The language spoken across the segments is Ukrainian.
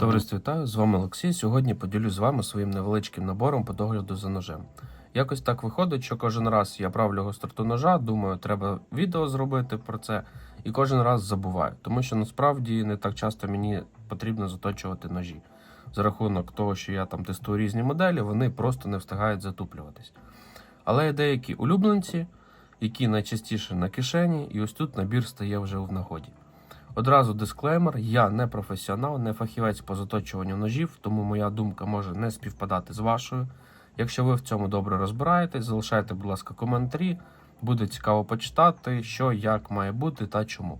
Товариство вітаю, з вами Олексій. Сьогодні поділюсь з вами своїм невеличким набором по догляду за ножем. Якось так виходить, що кожен раз я правлю гостроту ножа, думаю, треба відео зробити про це, і кожен раз забуваю, тому що насправді не так часто мені потрібно заточувати ножі. За рахунок того, що я там тестую різні моделі, вони просто не встигають затуплюватись. Але є деякі улюбленці, які найчастіше на кишені, і ось тут набір стає вже в нагоді. Одразу дисклеймер: я не професіонал, не фахівець по заточуванню ножів, тому моя думка може не співпадати з вашою. Якщо ви в цьому добре розбираєтесь, залишайте, будь ласка, коментарі. Буде цікаво почитати, що як має бути та чому.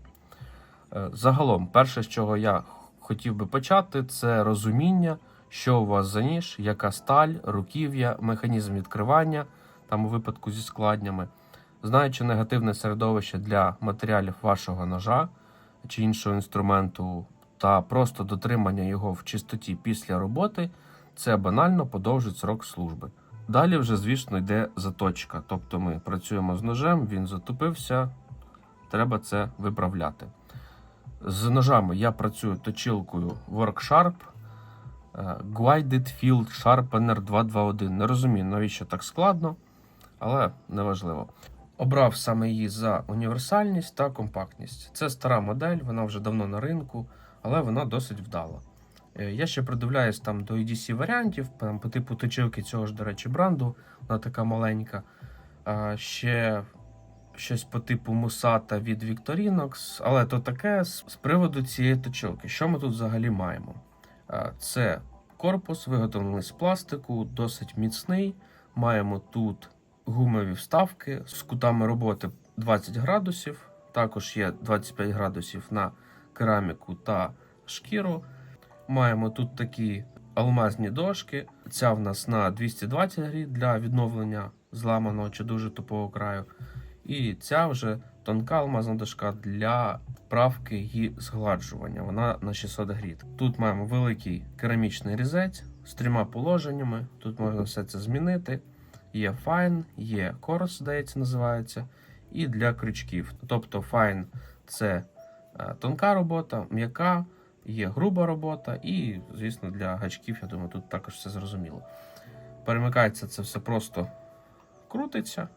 Е, Загалом, перше, з чого я хотів би почати, це розуміння, що у вас за ніж, яка сталь, руків'я, механізм відкривання, там у випадку зі складнями. Знаючи негативне середовище для матеріалів вашого ножа чи іншого інструменту, та просто дотримання його в чистоті після роботи, це банально подовжить срок служби. Далі вже, звісно, йде заточка. Тобто ми працюємо з ножем, він затупився, треба це виправляти. З ножами я працюю точилкою Worksharp е, Guided Field Sharpener 221. Не розумію, навіщо так складно, але неважливо. Обрав саме її за універсальність та компактність. Це стара модель, вона вже давно на ринку, але вона досить вдала. Е, Я ще придивляюсь там до EDC варіантів, там, по типу точилки цього ж, до речі, бренду, вона така маленька. Ще щось по типу Мусата від Victorinox, але то таке з, приводу цієї точилки. Що ми тут взагалі маємо? Це корпус, виготовлений з пластику, досить міцний. Маємо тут гумові вставки з кутами роботи 20 градусів. Також є 25 градусів на кераміку та шкіру. Маємо тут такі алмазні дошки. Ця в нас на 220 грі для відновлення зламаного чи дуже тупого краю. І ця вже тонка алмазна дошка для правки і згладжування. Вона на 600 гріт. Тут маємо великий керамічний різець з трьома положеннями. Тут можна все це змінити. Є Fine, є Coarse, здається, називається, і для крючків. Тобто Fine це е, тонка робота, м'яка, є груба робота, і, звісно, для гачків, я думаю, тут також все зрозуміло. Перемикається це все просто крутиться,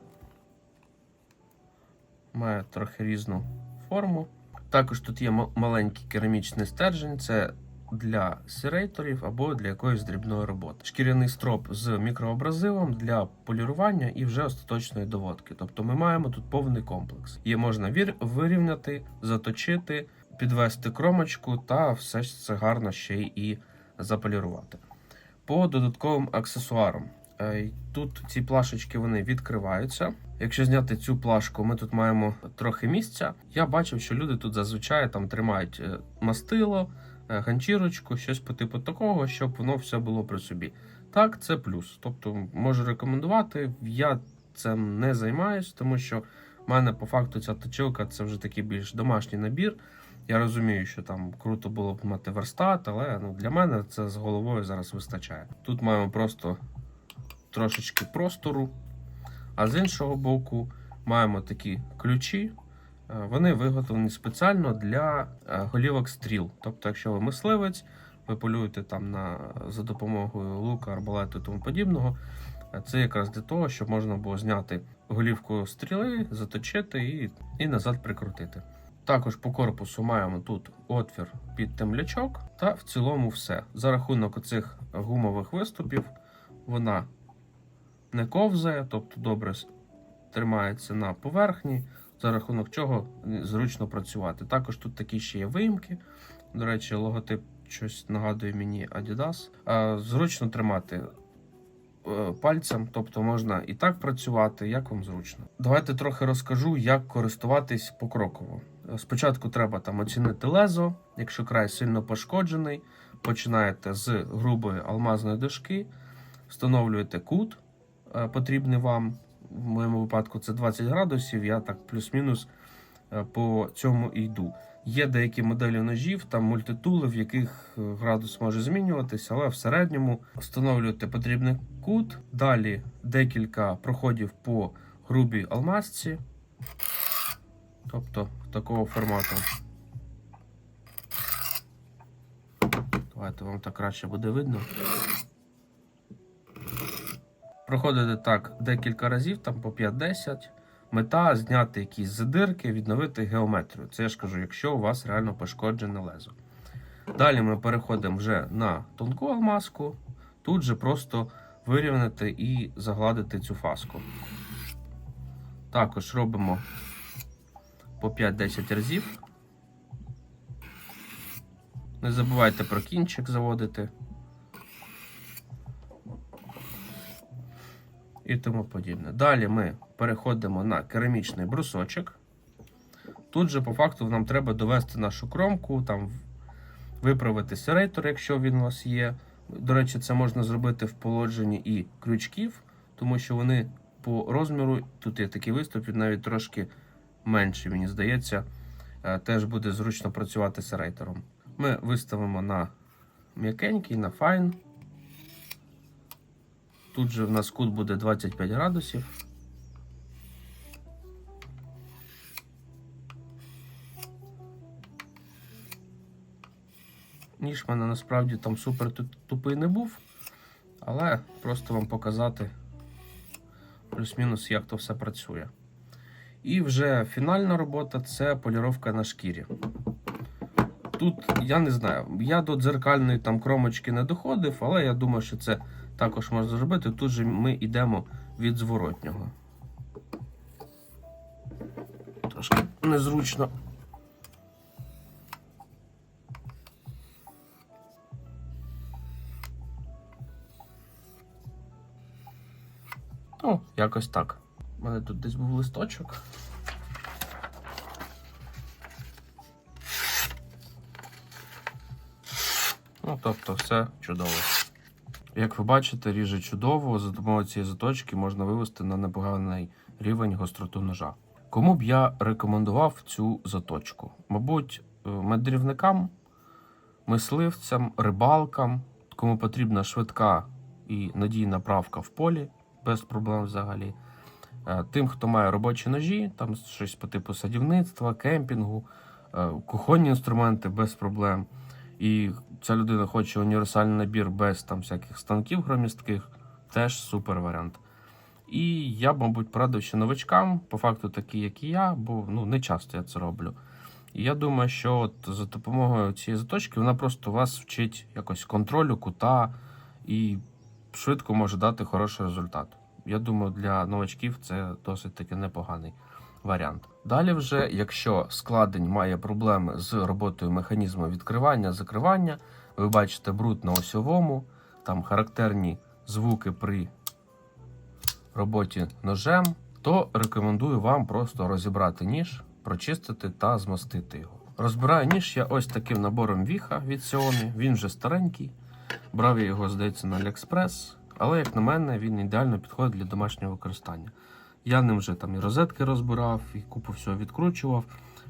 має трохи різну форму. Також тут є ма- маленький керамічний стержень, це для серейторів або для якоїсь дрібної роботи. Шкіряний строп з мікроабразивом для полірування і вже остаточної доводки. Тобто ми маємо тут повний комплекс. Є можна вирівняти, заточити, підвести кромочку та все це гарно ще і заполірувати. По додатковим аксесуарам. Е, Тут ці плашечки вони відкриваються. Якщо зняти цю плашку, ми тут маємо трохи місця. Я бачив, що люди тут зазвичай там тримають е, мастило, ганчірочку, щось по типу такого, щоб воно все було при собі. Так, це плюс. Тобто можу рекомендувати. Я цим не займаюсь, тому що в мене по факту ця точилка це вже такий більш домашній набір. Я розумію, що там круто було б мати верстат, але ну, для мене це з головою зараз вистачає. Тут маємо просто трошечки простору, а з іншого боку маємо такі ключі. Е, Вони виготовлені спеціально для е, голівок стріл. Тобто, якщо ви мисливець, ви полюєте там на, за допомогою лука, арбалету і тому подібного. е, Це якраз для того, щоб можна було зняти голівку стріли, заточити і, і назад прикрутити. Також по корпусу маємо тут отвір під темлячок, та в цілому все. За рахунок оцих гумових виступів вона не ковзає, тобто добре тримається на поверхні, за рахунок чого зручно працювати. Також тут такі ще є виїмки. До речі, логотип щось нагадує мені Adidas. Зручно тримати е, пальцем, тобто можна і так працювати, як вам зручно. Давайте трохи розкажу, як користуватись покроково. Е, Спочатку треба там оцінити лезо, якщо край сильно пошкоджений, починаєте з грубої алмазної дошки, встановлюєте кут, е, потрібний вам. В моєму випадку це 20 градусів, я так плюс-мінус е, по цьому йду. Є деякі моделі ножів, там мультитули, в яких е, градус може змінюватися, але в середньому встановлюєте потрібний кут. Далі декілька проходів по грубій алмазці, тобто такого формату. Давайте вам так краще буде видно. Проходите так декілька разів, там по 5-10. Мета зняти якісь задирки, відновити геометрію. Це я ж кажу, якщо у вас реально пошкоджене лезо. Далі ми переходимо вже на тонку алмазку. Тут же просто вирівняти і загладити цю фаску. Також робимо по 5-10 разів. Не забувайте про кінчик заводити. І тому подібне. Далі ми переходимо на керамічний брусочок. Тут же, по факту, нам треба довести нашу кромку, там виправити серейтор, якщо він у вас є. До речі, це можна зробити в положенні і крючків, тому що вони по розміру, тут є такий виступ, навіть трошки менший, мені здається, Е, теж буде зручно працювати серейтором. Ми виставимо на м'якенький, на файн. Тут же в нас кут буде 25 градусів. Ніж мене насправді там супер тупий не був, але просто вам показати плюс-мінус, як то все працює. І вже фінальна робота це поліровка на шкірі. Тут я не знаю, я до дзеркальної там кромочки не доходив, але я думаю, що це також можна зробити. Тут же ми йдемо від зворотнього. Трошки незручно. Ну, якось так. У мене тут десь був листочок. Ну, тобто, все чудово. Як ви бачите, ріже чудово. За допомогою цієї заточки можна вивести на непоганий рівень гостроту ножа. Кому б я рекомендував цю заточку? Мабуть, е, мандрівникам, мисливцям, рибалкам, кому потрібна швидка і надійна правка в полі, без проблем взагалі. Е, Тим, хто має робочі ножі, там щось по типу садівництва, кемпінгу, е, кухонні інструменти без проблем. І ця людина хоче універсальний набір без там всяких станків громістких, теж супер варіант. І я, мабуть, порадив ще новичкам, по факту такі, як і я, бо ну, не часто я це роблю. І я думаю, що от за допомогою цієї заточки вона просто вас вчить якось контролю кута і швидко може дати хороший результат. Я думаю, для новачків це досить таки непоганий варіант. Далі, вже, якщо складень має проблеми з роботою механізму відкривання, закривання, ви бачите бруд на осьовому, там характерні звуки при роботі ножем, то рекомендую вам просто розібрати ніж, прочистити та змастити його. Розбираю ніж я ось таким набором віха від Xiaomi, він вже старенький. Брав я його, здається, на AliExpress, але, як на мене, він ідеально підходить для домашнього використання. Я ним вже там і розетки розбирав, і купу всього відкручував.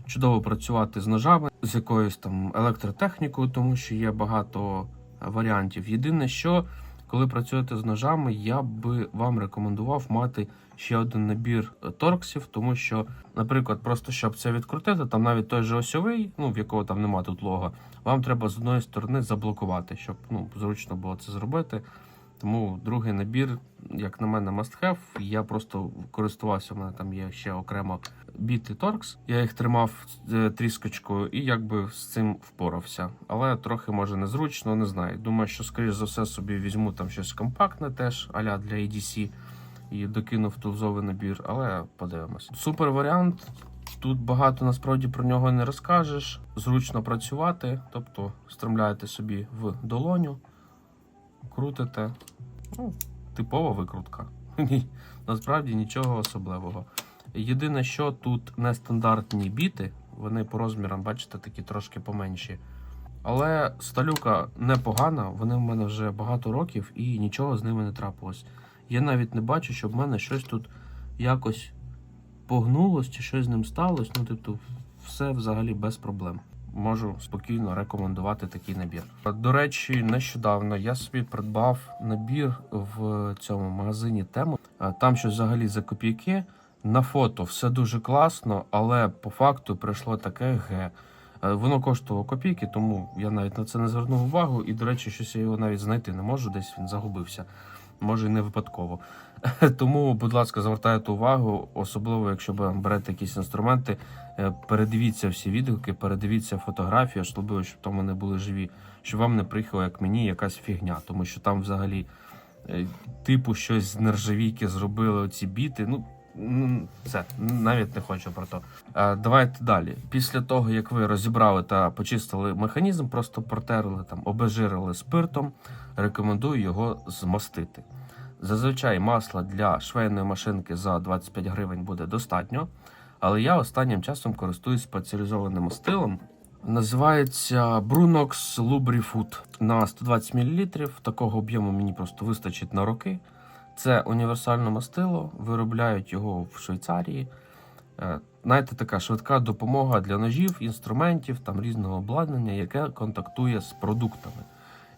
Чудово працювати з ножами, з якоюсь там електротехнікою, тому що є багато варіантів. Єдине, що коли працюєте з ножами, я би вам рекомендував мати ще один набір торксів, тому що, наприклад, просто щоб це відкрутити, там навіть той же осьовий, ну в якого там немає тут лого, вам треба з одної сторони заблокувати, щоб ну зручно було це зробити. Тому другий набір, як на мене, must have. Я просто користувався, у мене там є ще окремо біти торкс. Я їх тримав е, тріскочкою і якби з цим впорався. Але трохи може незручно, не знаю. Думаю, що скоріш за все собі візьму там щось компактне теж, аля для EDC, і докинув тулзовий набір, але подивимось. Супер варіант. Тут багато насправді про нього не розкажеш. Зручно працювати, тобто стромляєте собі в долоню, крутите. Ну, типова викрутка. Насправді нічого особливого. Єдине, що тут нестандартні біти, вони по розмірам, бачите, такі трошки поменші. Але сталюка непогана, вони в мене вже багато років і нічого з ними не трапилось. Я навіть не бачу, щоб в мене щось тут якось погнулось чи щось з ним сталося. Ну, тобто, все взагалі без проблем. Можу спокійно рекомендувати такий набір. До речі, нещодавно я собі придбав набір в цьому магазині тему. Там щось взагалі за копійки. На фото все дуже класно, але по факту прийшло таке ге. Е, Воно коштувало копійки, тому я навіть на це не звернув увагу. І, до речі, щось я його навіть знайти не можу, десь він загубився. Може, і не випадково. Тому, будь ласка, звертайте увагу, особливо, якщо берете якісь інструменти, е, передивіться всі відгуки, передивіться фотографії, особливо, щоб там вони були живі, щоб вам не приїхало, як мені, якась фігня, тому що там взагалі е, типу щось з нержавійки зробили оці біти. Ну, це навіть не хочу про то. Е, Давайте далі. Після того, як ви розібрали та почистили механізм, просто протерли там, обезжирили спиртом, рекомендую його змастити. Зазвичай масла для швейної машинки за 25 гривень буде достатньо, але я останнім часом користуюсь спеціалізованим мастилом. Називається Brunox Lubrifood на 120 мл. Такого об'єму мені просто вистачить на роки. Це універсальне мастило, виробляють його в Швейцарії. Е, Знаєте, така швидка допомога для ножів, інструментів, там різного обладнання, яке контактує з продуктами.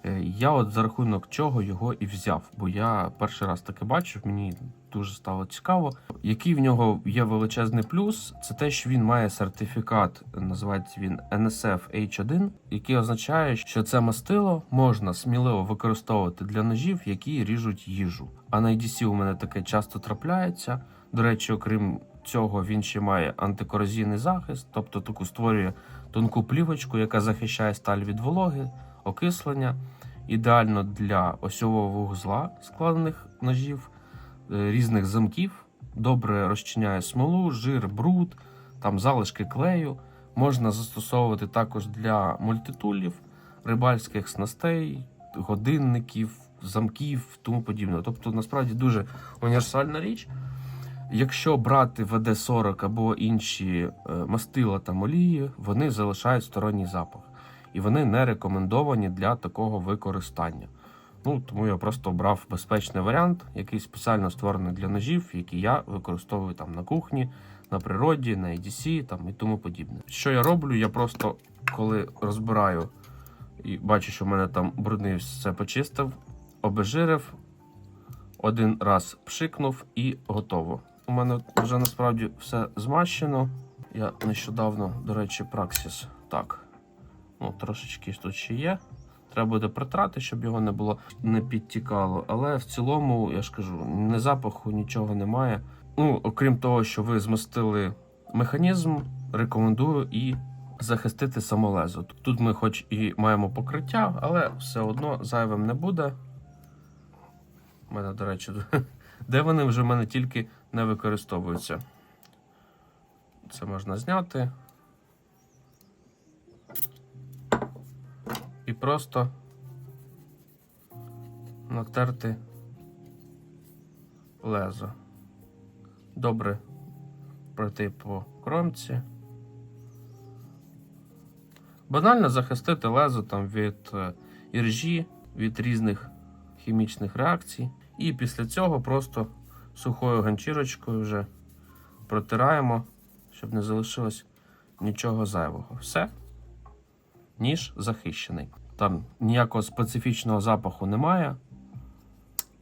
Е, Я от за рахунок чого його і взяв, бо я перший раз таке бачив, мені дуже стало цікаво. Який в нього є величезний плюс, це те, що він має сертифікат, називається він NSF H1, який означає, що це мастило можна сміливо використовувати для ножів, які ріжуть їжу. А на IDC у мене таке часто трапляється. До речі, окрім цього, він ще має антикорозійний захист, тобто таку створює тонку плівочку, яка захищає сталь від вологи, окислення. Ідеально для осьового вузла складених ножів, е, різних замків. Добре розчиняє смолу, жир, бруд, там залишки клею. Можна застосовувати також для мультитулів, рибальських снастей, годинників, замків, тому подібне. Тобто, насправді дуже універсальна річ. Якщо брати ВД-40 або інші е, мастила та олії, вони залишають сторонній запах. І вони не рекомендовані для такого використання. Ну, тому я просто обрав безпечний варіант, який спеціально створений для ножів, який я використовую там на кухні, на природі, на EDC там, і тому подібне. Що я роблю? Я просто коли розбираю і бачу, що в мене там брудний все почистив, обезжирив, один раз пшикнув і готово. У мене вже насправді все змащено. Я нещодавно, до речі, Праксіс так. Ну, трошечки тут ще є. Треба буде притрати, щоб його не було не підтікало. Але в цілому, я ж кажу, не запаху, нічого немає. Ну, окрім того, що ви змастили механізм, рекомендую і захистити самолезо. Тут ми, хоч і маємо покриття, але все одно зайвим не буде. У мене, до речі, де вони вже в мене тільки не використовуються. Це можна зняти. І просто натерти лезо. Добре пройти по кромці. Банально захистити лезо там від е, іржі, від різних хімічних реакцій. І після цього просто сухою ганчірочкою вже протираємо, щоб не залишилось нічого зайвого. Все ніж захищений. Там ніякого специфічного запаху немає.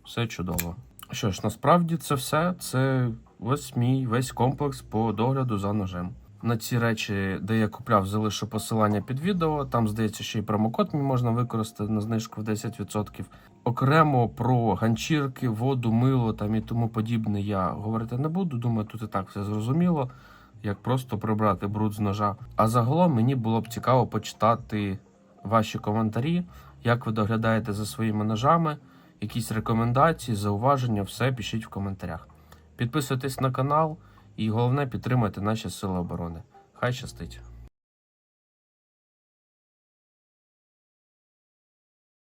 Все чудово. Що ж, насправді це все. Це ось мій весь комплекс по догляду за ножем. На ці речі, де я купляв, залишу посилання під відео. Там, здається, ще й промокод можна використати на знижку в 10%. Окремо про ганчірки, воду, мило там і тому подібне я говорити не буду. Думаю, тут і так все зрозуміло як просто прибрати бруд з ножа. А загалом мені було б цікаво почитати ваші коментарі, як ви доглядаєте за своїми ножами, якісь рекомендації, зауваження, все пишіть в коментарях. Підписуйтесь на канал і головне підтримайте наші сили оборони. Хай щастить!